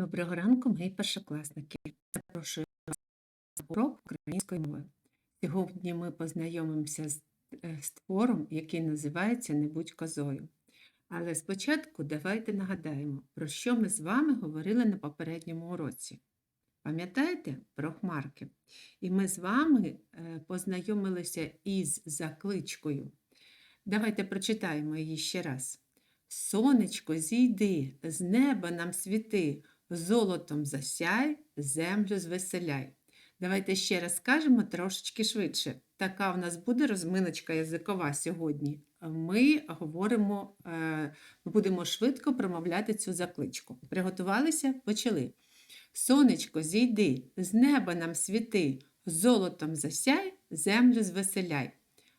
Доброго ранку, мої першокласники. Запрошую вас на урок української мови. Сьогодні ми познайомимося з, е, з твором, який називається Не будь козою. Але спочатку давайте нагадаємо, про що ми з вами говорили на попередньому уроці. Пам'ятаєте про хмарки? І ми з вами е, познайомилися із закличкою. Давайте прочитаємо її ще раз. Сонечко, зійди, з неба нам світи, золотом засяй, землю звеселяй. Давайте ще раз скажемо трошечки швидше. Така в нас буде розминочка язикова сьогодні. Ми говоримо, е, будемо швидко промовляти цю закличку. Приготувалися? Почали. Сонечко, зійди, з неба нам світи, золотом засяй, землю звеселяй.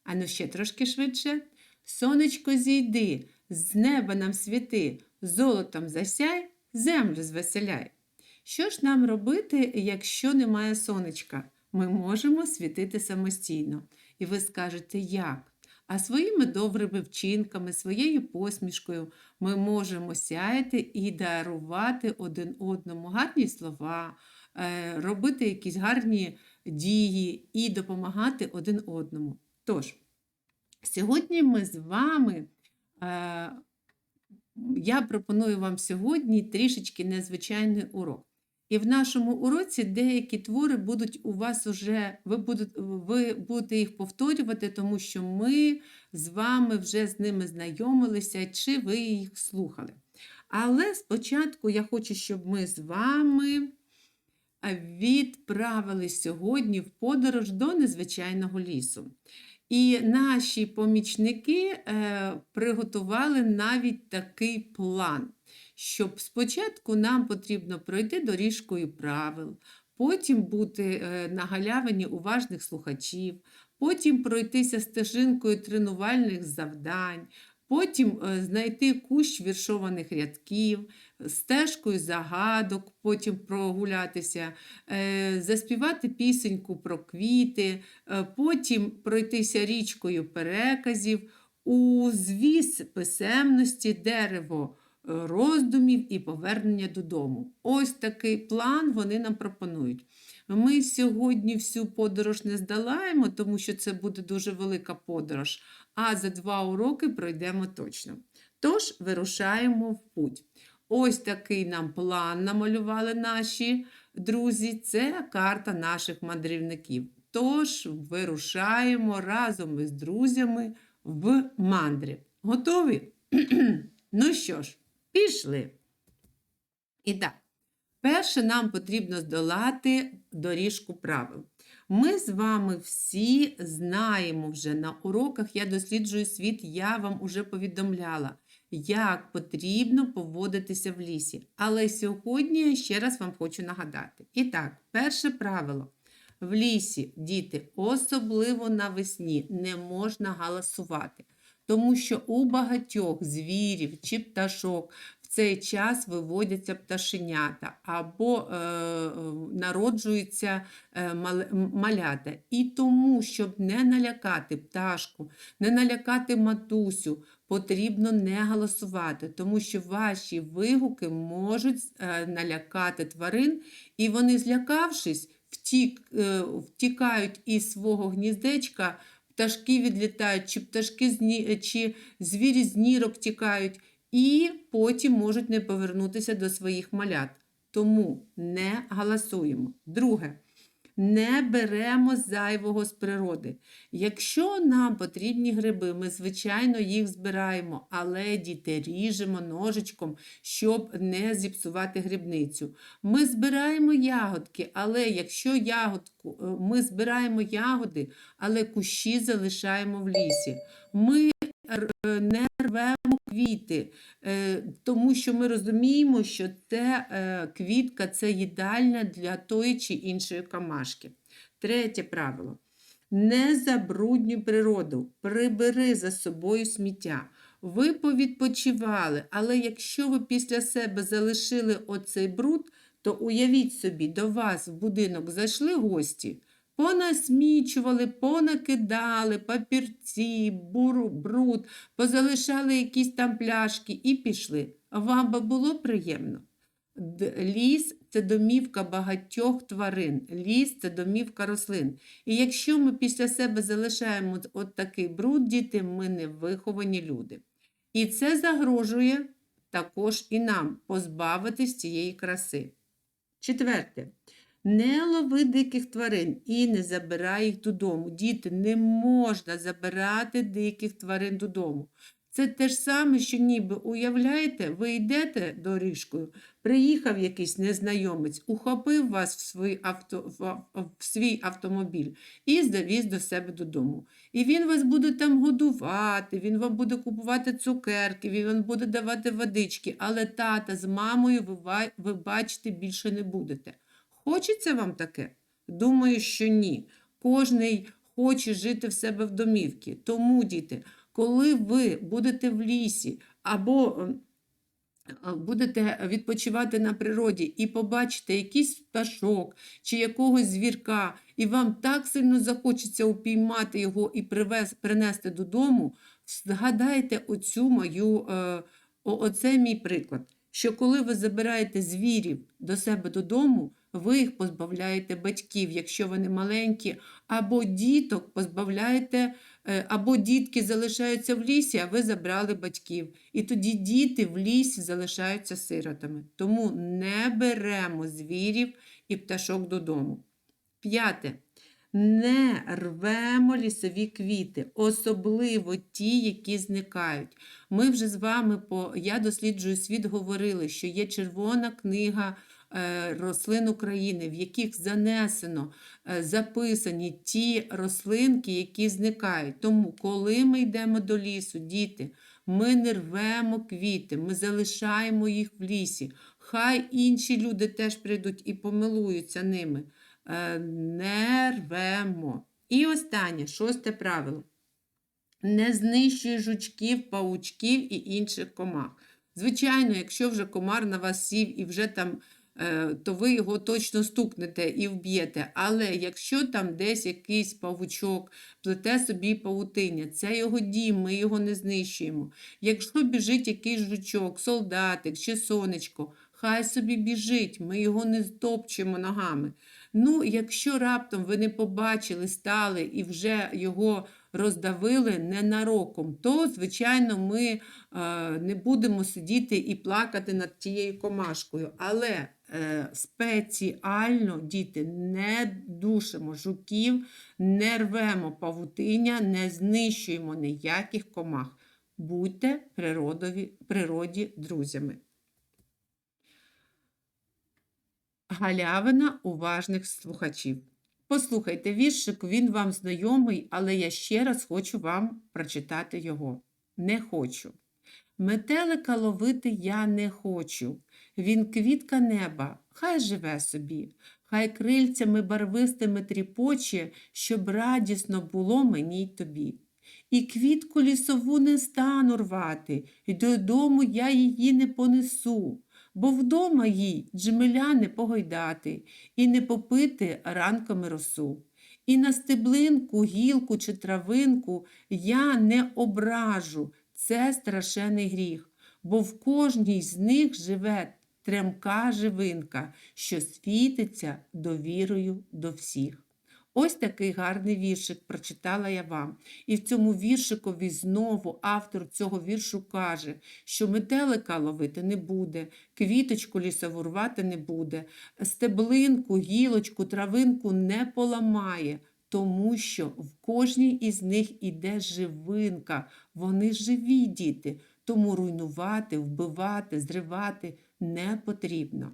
Ану ще трошки швидше. Сонечко, зійди, з неба нам світи, золотом засяй, землю звеселяй. Що ж нам робити, якщо немає сонечка? Ми можемо світити самостійно. І ви скажете, як? А своїми добрими вчинками, своєю посмішкою ми можемо сяяти і дарувати один одному гарні слова, е, робити якісь гарні дії і допомагати один одному. Тож, сьогодні ми з вами. Я пропоную вам сьогодні трішечки незвичайний урок. І в нашому уроці деякі твори будуть у вас уже, ви будете, ви будете їх повторювати, тому що ми з вами вже з ними знайомилися, чи ви їх слухали. Але спочатку я хочу, щоб ми з вами відправились сьогодні в подорож до незвичайного лісу. І наші помічники е, приготували навіть такий план, щоб спочатку нам потрібно пройти доріжкою правил, потім бути е, на галявині уважних слухачів, потім пройтися стежинкою тренувальних завдань, потім е, знайти кущ віршованих рядків, стежкою загадок, потім прогулятися, е, заспівати пісеньку про квіти, е, потім пройтися річкою переказів, у звіс писемності, дерево е, роздумів і повернення додому. Ось такий план вони нам пропонують. Ми сьогодні всю подорож не здолаємо, тому що це буде дуже велика подорож, а за два уроки пройдемо точно. Тож вирушаємо в путь. Ось такий нам план намалювали наші друзі. Це карта наших мандрівників. Тож вирушаємо разом із друзями в мандри. Готові? ну що ж, пішли. І так, перше нам потрібно здолати доріжку правил. Ми з вами всі знаємо вже на уроках Я досліджую світ, я вам уже повідомляла, як потрібно поводитися в лісі. Але сьогодні я ще раз вам хочу нагадати. І так, перше правило. В лісі, діти, особливо навесні, не можна галасувати, тому що у багатьох звірів чи пташок в цей час виводяться пташенята або е, народжуються е, малята. І тому, щоб не налякати пташку, не налякати матусю, потрібно не голосувати, тому що ваші вигуки можуть е, налякати тварин, і вони, злякавшись, втік, е, втікають із свого гніздечка, пташки відлітають, чи пташки чи звірі з нірок тікають, і потім можуть не повернутися до своїх малят. Тому не галасуємо. Друге не беремо зайвого з природи. Якщо нам потрібні гриби, ми, звичайно, їх збираємо, але діти ріжемо ножичком, щоб не зіпсувати грибницю. Ми збираємо ягодки, але якщо ягодку, е, ми збираємо ягоди, але кущі залишаємо в лісі. Ми не рвемо квіти, е, тому що ми розуміємо, що це е, квітка це їдальня для тої чи іншої камашки. Третє правило. Не забруднюй природу, прибери за собою сміття. Ви повідпочивали, але якщо ви після себе залишили оцей бруд, то уявіть собі, до вас в будинок зайшли гості понасмічували, понакидали папірці, буру, бруд, позалишали якісь там пляшки і пішли. Вам би було приємно? Ліс це домівка багатьох тварин, ліс це домівка рослин. І якщо ми після себе залишаємо от- такий бруд, діти, ми не виховані люди. І це загрожує також і нам позбавитись цієї краси. Четверте. Не лови диких тварин і не забирай їх додому. Діти, не можна забирати диких тварин додому. Це те ж саме, що ніби уявляєте, ви йдете доріжкою, приїхав якийсь незнайомець, ухопив вас в свій, авто, в, свій автомобіль і завіз до себе додому. І він вас буде там годувати, він вам буде купувати цукерки, він вам буде давати водички, але тата з мамою ви, бачити більше не будете. Хочеться вам таке? Думаю, що ні. Кожний хоче жити в себе в домівці. Тому, діти, коли ви будете в лісі або ем, будете відпочивати на природі і побачите якийсь пташок чи якогось звірка, і вам так сильно захочеться упіймати його і привез, принести додому, згадайте оцю мою, е, оце мій приклад. Що коли ви забираєте звірів до себе додому, ви їх позбавляєте батьків, якщо вони маленькі, або діток позбавляєте, е, або дітки залишаються в лісі, а ви забрали батьків. І тоді діти в лісі залишаються сиротами. Тому не беремо звірів і пташок додому. П'яте. Не рвемо лісові квіти, особливо ті, які зникають. Ми вже з вами по Я досліджую світ говорили, що є червона книга рослин України, в яких занесено, е, записані ті рослинки, які зникають. Тому, коли ми йдемо до лісу, діти, ми не рвемо квіти, ми залишаємо їх в лісі. Хай інші люди теж прийдуть і помилуються ними. Е, Не рвемо. І останнє, шосте правило. Не знищуй жучків, паучків і інших комах. Звичайно, якщо вже комар на вас сів і вже там, е, то ви його точно стукнете і вб'єте. Але якщо там десь якийсь павучок плете собі павутиння, це його дім, ми його не знищуємо. Якщо біжить якийсь жучок, солдатик чи сонечко, хай собі біжить, ми його не стопчемо ногами. Ну, якщо раптом ви не побачили, стали і вже його роздавили ненароком, то, звичайно, ми е, не будемо сидіти і плакати над тією комашкою. Але е, спеціально, діти, не душимо жуків, не рвемо павутиння, не знищуємо ніяких комах. Будьте природові, природі друзями. Галявина уважних слухачів. Послухайте віршик, він вам знайомий, але я ще раз хочу вам прочитати його. Не хочу. Метелика ловити я не хочу. Він квітка неба, хай живе собі, хай крильцями барвистими тріпоче, щоб радісно було мені й тобі. І квітку лісову не стану рвати, і додому я її не понесу, бо вдома їй джмеля не погойдати, і не попити ранками росу. І на стеблинку, гілку чи травинку я не ображу, це страшений гріх, бо в кожній з них живе тремка живинка, що світиться довірою до всіх. Ось такий гарний віршик прочитала я вам. І в цьому віршикові знову автор цього віршу каже, що метелика ловити не буде, квіточку лісову рвати не буде, стеблинку, гілочку, травинку не поламає, тому що в кожній із них іде живинка, вони живі діти, тому руйнувати, вбивати, зривати не потрібно.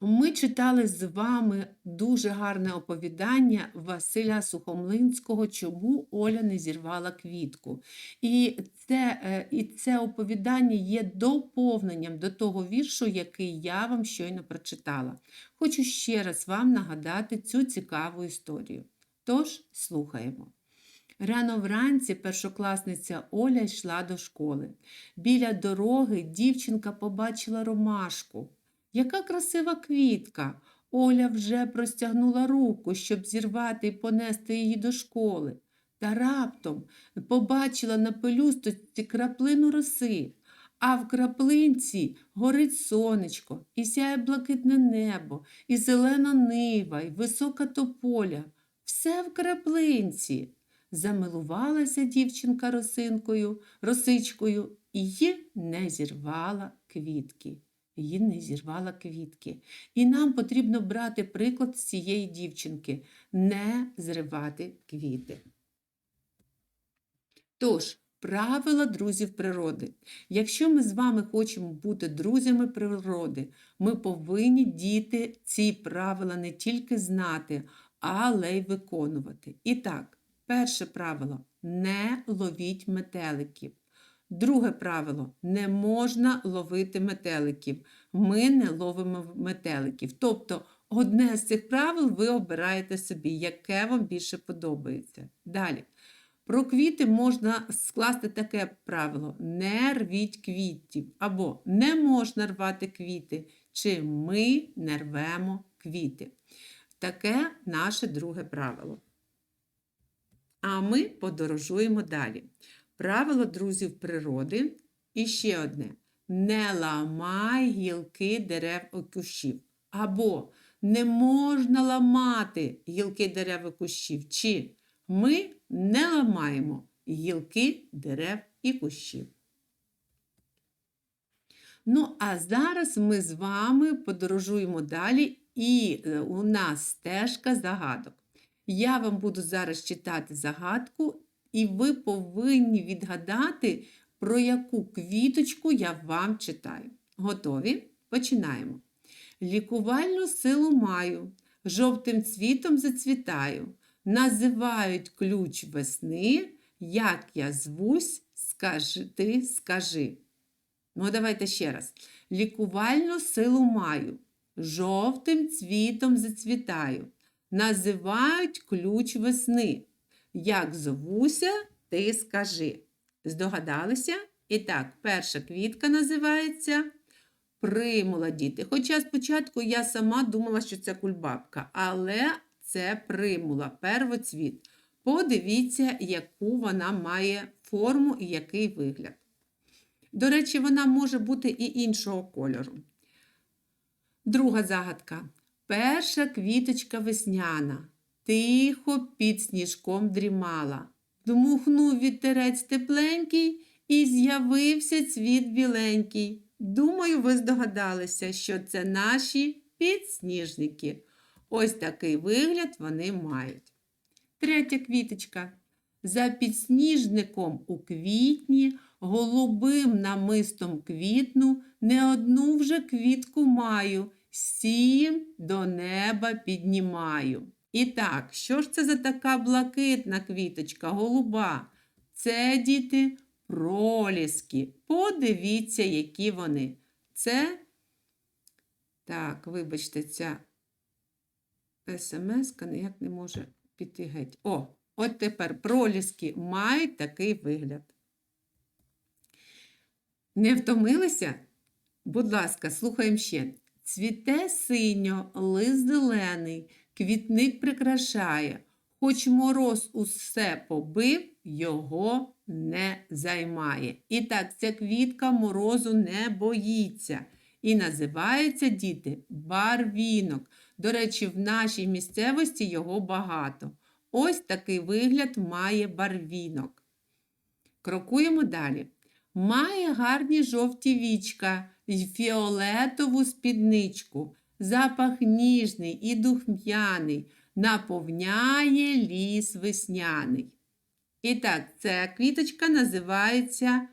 Ми читали з вами дуже гарне оповідання Василя Сухомлинського, чому Оля не зірвала квітку. І це, е, і це оповідання є доповненням до того віршу, який я вам щойно прочитала. Хочу ще раз вам нагадати цю цікаву історію. Тож слухаємо. Рано вранці першокласниця Оля йшла до школи. Біля дороги дівчинка побачила ромашку. Яка красива квітка! Оля вже простягнула руку, щоб зірвати і понести її до школи. Та раптом побачила на пелюсточці краплину роси, А в краплинці горить сонечко, і сяє блакитне небо, і зелена нива, і висока тополя. Все в краплинці. Замилувалася дівчинка росинкою, росичкою і не зірвала квітки. Її не зірвала квітки. І нам потрібно брати приклад з цієї дівчинки не зривати квіти. Тож, правила друзів природи. Якщо ми з вами хочемо бути друзями природи, ми повинні діти ці правила не тільки знати, але й виконувати. І так, перше правило не ловіть метеликів. Друге правило не можна ловити метеликів. Ми не ловимо метеликів. Тобто, одне з цих правил ви обираєте собі, яке вам більше подобається. Далі. Про квіти можна скласти таке правило: не рвіть квітів, або не можна рвати квіти, чи ми не рвемо квіти. Таке наше друге правило. А ми подорожуємо далі. Правило друзів природи. І ще одне: не ламай гілки дерев і кущів. Або не можна ламати гілки дерев і кущів. Чи ми не ламаємо гілки дерев і кущів. Ну, а зараз ми з вами подорожуємо далі, і е, у нас стежка загадок. Я вам буду зараз читати загадку, і ви повинні відгадати, про яку квіточку я вам читаю. Готові? Починаємо. Лікувальну силу маю, жовтим цвітом зацвітаю. Називають ключ весни, як я звусь, скажи, ти скажи. Ну, давайте ще раз. Лікувальну силу маю, жовтим цвітом зацвітаю. Називають ключ весни. Як зовуся, ти скажи. Здогадалися? І так, перша квітка називається примула, діти. Хоча спочатку я сама думала, що це кульбабка, але це примула, первоцвіт. Подивіться, яку вона має форму і який вигляд. До речі, вона може бути і іншого кольору. Друга загадка. Перша квіточка весняна, тихо під сніжком дрімала. Дмухнув вітерець тепленький і з'явився цвіт біленький. Думаю, ви здогадалися, що це наші підсніжники. Ось такий вигляд вони мають. Третя квіточка. За підсніжником у квітні, голубим намистом квітну, не одну вже квітку маю, сім до неба піднімаю. І так, що ж це за така блакитна квіточка, голуба? Це діти проліски. Подивіться, які вони. Це, так, вибачте, ця смс ніяк не може піти геть. О, от тепер проліски мають такий вигляд. Не втомилися? Будь ласка, слухаємо ще. Цвіте синьо, лист зелений, квітник прикрашає, хоч мороз усе побив, його не займає. І так, ця квітка морозу не боїться. І називається діти барвінок. До речі, в нашій місцевості його багато. Ось такий вигляд має барвінок. Крокуємо далі. Має гарні жовті вічка й фіолетову спідничку. Запах ніжний і духм'яний, наповняє ліс весняний. І так, ця квіточка називається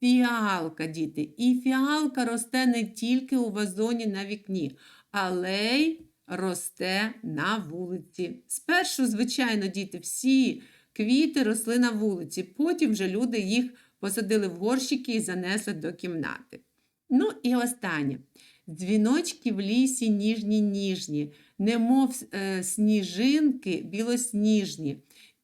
фіалка, діти. І фіалка росте не тільки у вазоні на вікні, але й росте на вулиці. Спершу, звичайно, діти, всі квіти росли на вулиці, потім вже люди їх посадили в горщики і занесли до кімнати. Ну і останнє. Дзвіночки в лісі ніжні ніжні, немов е, сніжинки білосніжні,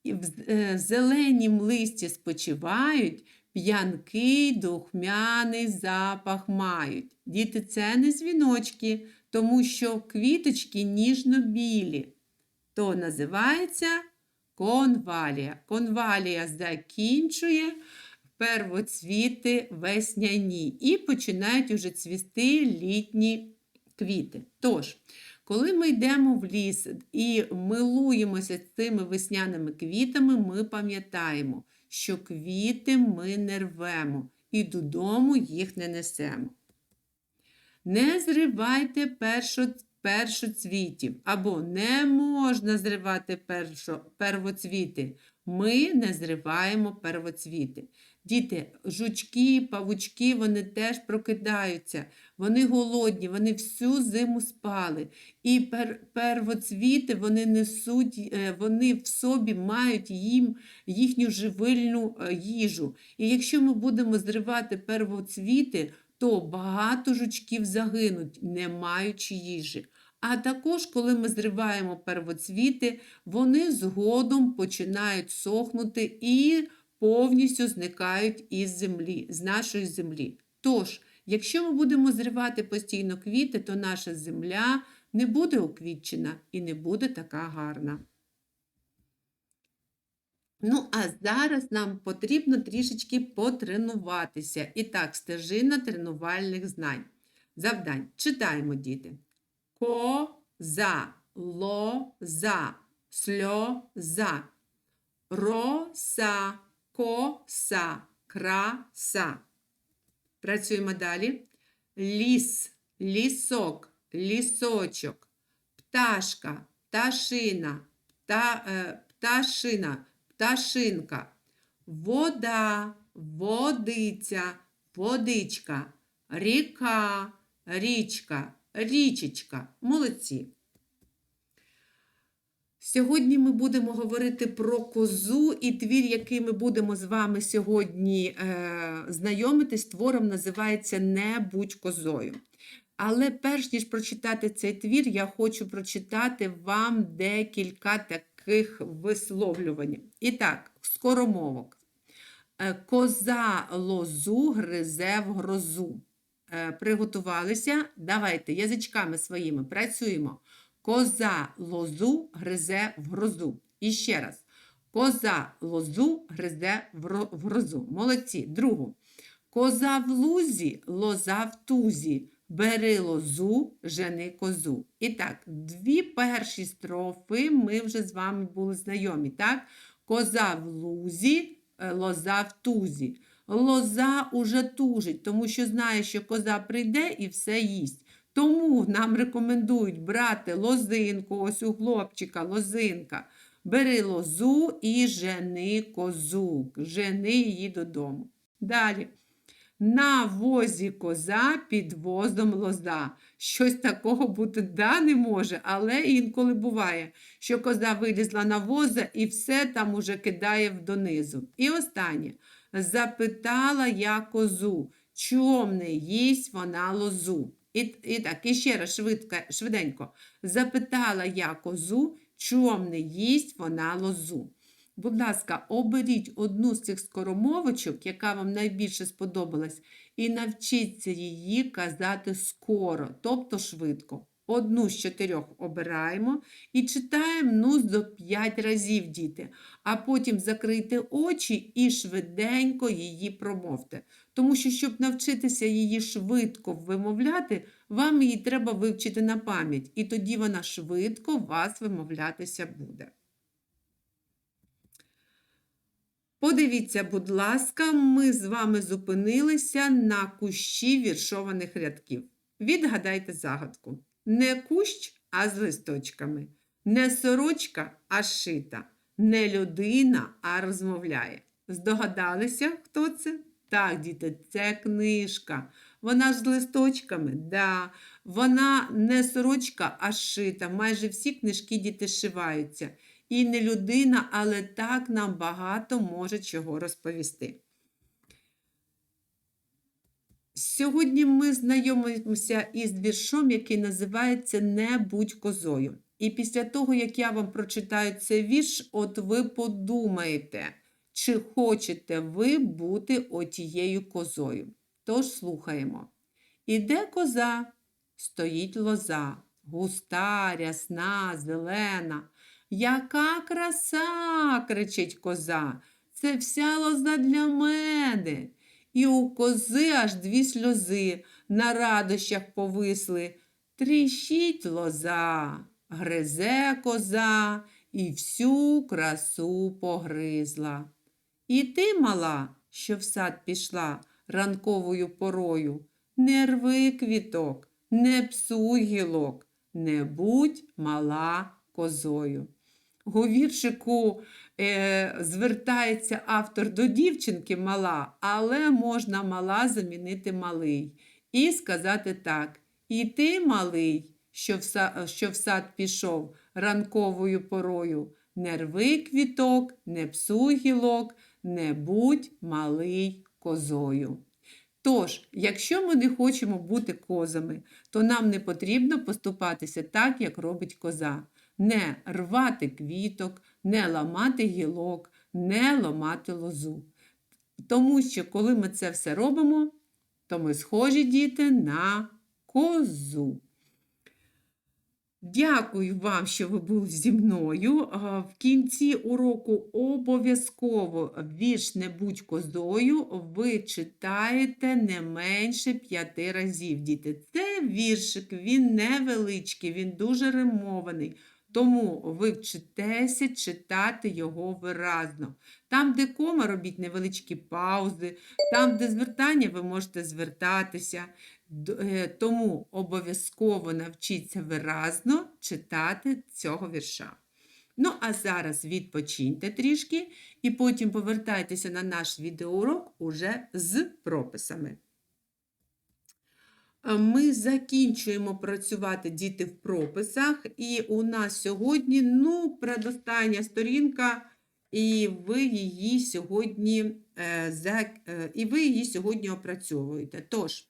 в е, зеленім листі спочивають, п'янкий духмяний запах мають. Діти, це не дзвіночки, тому що квіточки ніжно-білі. То називається конвалія. Конвалія закінчує первоцвіти весняні і починають уже цвісти літні квіти. Тож, коли ми йдемо в ліс і милуємося цими весняними квітами, ми пам'ятаємо, що квіти ми не рвемо і додому їх не несемо. Не зривайте першо, першоцвітів, або не можна зривати першо, первоцвіти. Ми не зриваємо первоцвіти. Діти, жучки, павучки, вони теж прокидаються, вони голодні, вони всю зиму спали. І пер, первоцвіти вони несуть, е, вони в собі мають їм їхню живильну е, їжу. І якщо ми будемо зривати первоцвіти, то багато жучків загинуть, не маючи їжі. А також, коли ми зриваємо первоцвіти, вони згодом починають сохнути і повністю зникають із землі, з нашої землі. Тож, якщо ми будемо зривати постійно квіти, то наша земля не буде уквітчена і не буде така гарна. Ну, а зараз нам потрібно трішечки потренуватися. І так, стежина тренувальних знань. Завдань. Читаємо, діти. Коза, лоза, сльоза, роса, коса, краса. Працюємо далі. Ліс, лісок, лісочок, пташка, пташина, пта, е, пташина, пташинка, вода, водиця, водичка, ріка, річка, річечка. Молодці. Сьогодні ми будемо говорити про козу, і твір, який ми будемо з вами сьогодні е, знайомитись, твором називається Не будь козою. Але перш ніж прочитати цей твір, я хочу прочитати вам декілька таких висловлювань. І так, скоромовок. Е, Коза лозу гризе в грозу. Е, Приготувалися? Давайте язичками своїми працюємо. Коза лозу гризе в грозу. І ще раз. Коза лозу гризе в грозу. Молодці. Другу. Коза в лузі, лоза в тузі. Бери лозу, жени козу. І так, дві перші строфи ми вже з вами були знайомі. так? Коза в лузі, е, лоза в тузі. Лоза уже тужить, тому що знає, що коза прийде і все їсть. Тому нам рекомендують брати лозинку, ось у хлопчика лозинка. Бери лозу і жени козу, жени її додому. Далі. На возі коза під возом лоза. Щось такого бути да не може, але інколи буває, що коза вилізла на воза і все там уже кидає донизу. І останнє. Запитала я козу, чом не їсть вона лозу. І, і так, і ще раз швидко, швиденько. Запитала я козу, чом не їсть вона лозу. Будь ласка, оберіть одну з цих скоромовочок, яка вам найбільше сподобалась, і навчіться її казати скоро, тобто швидко. Одну з чотирьох обираємо і читаємо ну, до 5 разів, діти, а потім закрийте очі і швиденько її промовте. Тому що, щоб навчитися її швидко вимовляти, вам її треба вивчити на пам'ять, і тоді вона швидко вас вимовлятися буде. Подивіться, будь ласка, ми з вами зупинилися на кущі віршованих рядків. Відгадайте загадку. Не кущ, а з листочками. Не сорочка, а шита. Не людина, а розмовляє. Здогадалися, хто це? Так, діти, це книжка. Вона ж з листочками, да. Вона не сорочка, а шита. Майже всі книжки діти шиваються. І не людина, але так нам багато може чого розповісти. Сьогодні ми знайомимося із віршом, який називається Не будь козою. І після того, як я вам прочитаю цей вірш, от ви подумаєте, чи хочете ви бути отією козою. Тож слухаємо. Іде коза, стоїть лоза, густа, рясна, зелена. Яка краса, кричить коза. це вся лоза для мене. І у кози аж дві сльози на радощах повисли. Тріщить лоза, гризе коза і всю красу погризла. І ти, мала, що в сад пішла ранковою порою, не рви квіток, не псуй гілок, не будь мала козою. У віршику е, звертається автор до дівчинки мала, але можна мала замінити малий. І сказати так: І ти, малий, що в, са- що в сад пішов ранковою порою, не рви квіток, не псуй гілок, не будь малий козою. Тож, якщо ми не хочемо бути козами, то нам не потрібно поступатися так, як робить коза. Не рвати квіток, не ламати гілок, не ламати лозу. Тому що, коли ми це все робимо, то ми схожі діти на козу. Дякую вам, що ви були зі мною. В кінці уроку обов'язково вірш не будь козою. Ви читаєте не менше п'яти разів, діти. Це віршик, він невеличкий, він дуже римований. Тому ви вчитеся читати його виразно. Там, де кома, робіть невеличкі паузи, там, де звертання, ви можете звертатися. Е, Тому обов'язково навчіться виразно читати цього вірша. Ну, а зараз відпочиньте трішки і потім повертайтеся на наш відеоурок уже з прописами. Ми закінчуємо працювати діти в прописах, і у нас сьогодні ну, предостання сторінка, і ви її сьогодні, е, е, і ви її сьогодні опрацьовуєте. Тож,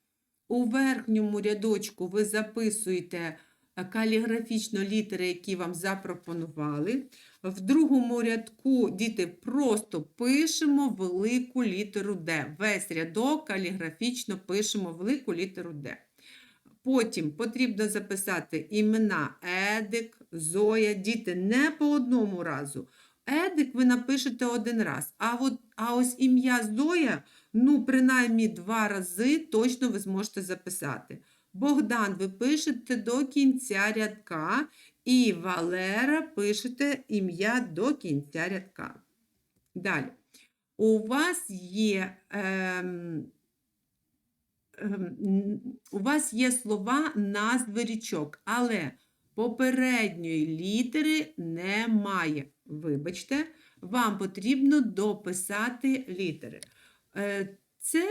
у верхньому рядочку ви записуєте каліграфічно літери, які вам запропонували. В другому рядку діти просто пишемо велику літеру Д. Весь рядок каліграфічно пишемо велику літеру Д. Потім потрібно записати імена Едик, Зоя, діти не по одному разу. Едик ви напишете один раз, а, от, а ось ім'я Зоя, ну, принаймні два рази точно ви зможете записати. Богдан ви пишете до кінця рядка, і Валера пишете ім'я до кінця рядка. Далі. У вас є. Ем, ем, у вас є слова назви річок, але попередньої літери немає. Вибачте, вам потрібно дописати літери. Е, Це,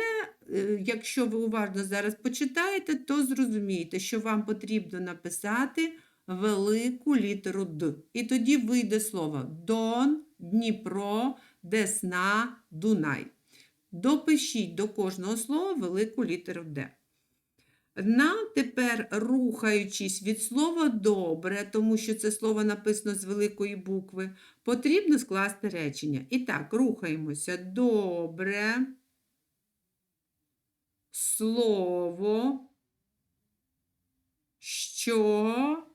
е, якщо ви уважно зараз почитаєте, то зрозумієте, що вам потрібно написати велику літеру Д. І тоді вийде слово Дон, Дніпро, Десна, Дунай. Допишіть до кожного слова велику літеру Д. Нам тепер, рухаючись від слова добре, тому що це слово написано з великої букви, потрібно скласти речення. І так, рухаємося. Добре. Слово, що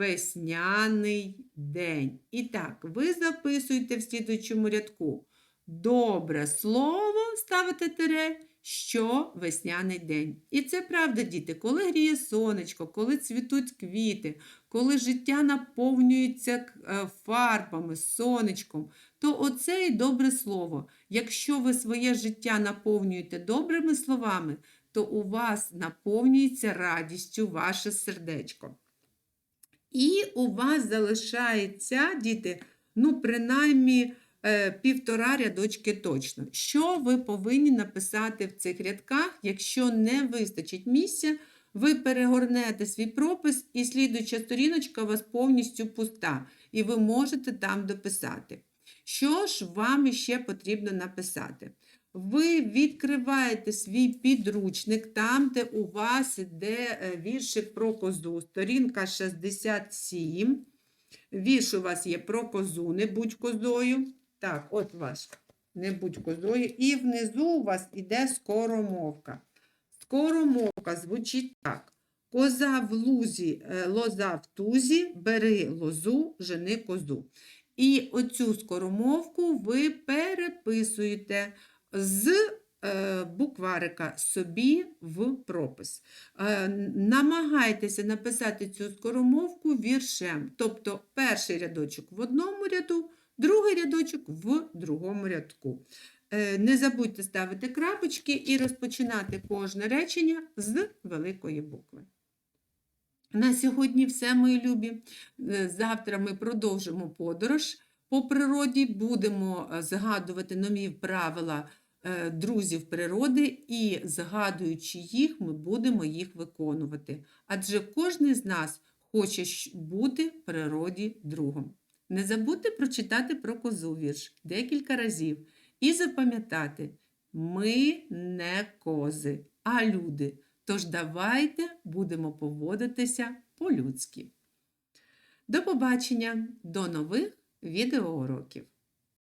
весняний день. І так, ви записуєте в слідуючому рядку. Добре слово ставите тире, що весняний день. І це правда, діти, коли гріє сонечко, коли цвітуть квіти, коли життя наповнюється е, фарбами, сонечком, то оце і добре слово. Якщо ви своє життя наповнюєте добрими словами, то у вас наповнюється радістю ваше сердечко. І у вас залишається, діти, ну, принаймні е, півтора рядочки точно. Що ви повинні написати в цих рядках, якщо не вистачить місця, ви перегорнете свій пропис, і слідуюча сторіночка у вас повністю пуста, і ви можете там дописати. Що ж вам ще потрібно написати? Ви відкриваєте свій підручник там, де у вас йде віршик про козу, сторінка 67. Вірш у вас є про козу, не будь козою. Так, от ваш, не будь козою. І внизу у вас іде скоромовка. Скоромовка звучить так. Коза в лузі, е, лоза в тузі, бери лозу, жени козу. І оцю скоромовку ви переписуєте з е, букварика собі в пропис. Е, Намагайтеся написати цю скоромовку віршем. Тобто перший рядочок в одному ряду, другий рядочок в другому рядку. Е, Не забудьте ставити крапочки і розпочинати кожне речення з великої букви. На сьогодні все, мої любі. Завтра ми продовжимо подорож по природі, будемо згадувати нові правила друзів природи і, згадуючи їх, ми будемо їх виконувати. Адже кожен з нас хоче бути природі другом. Не забудьте прочитати про козу вірш декілька разів і запам'ятати, ми не кози, а люди. Тож давайте будемо поводитися по-людськи. До побачення, до нових відеоуроків!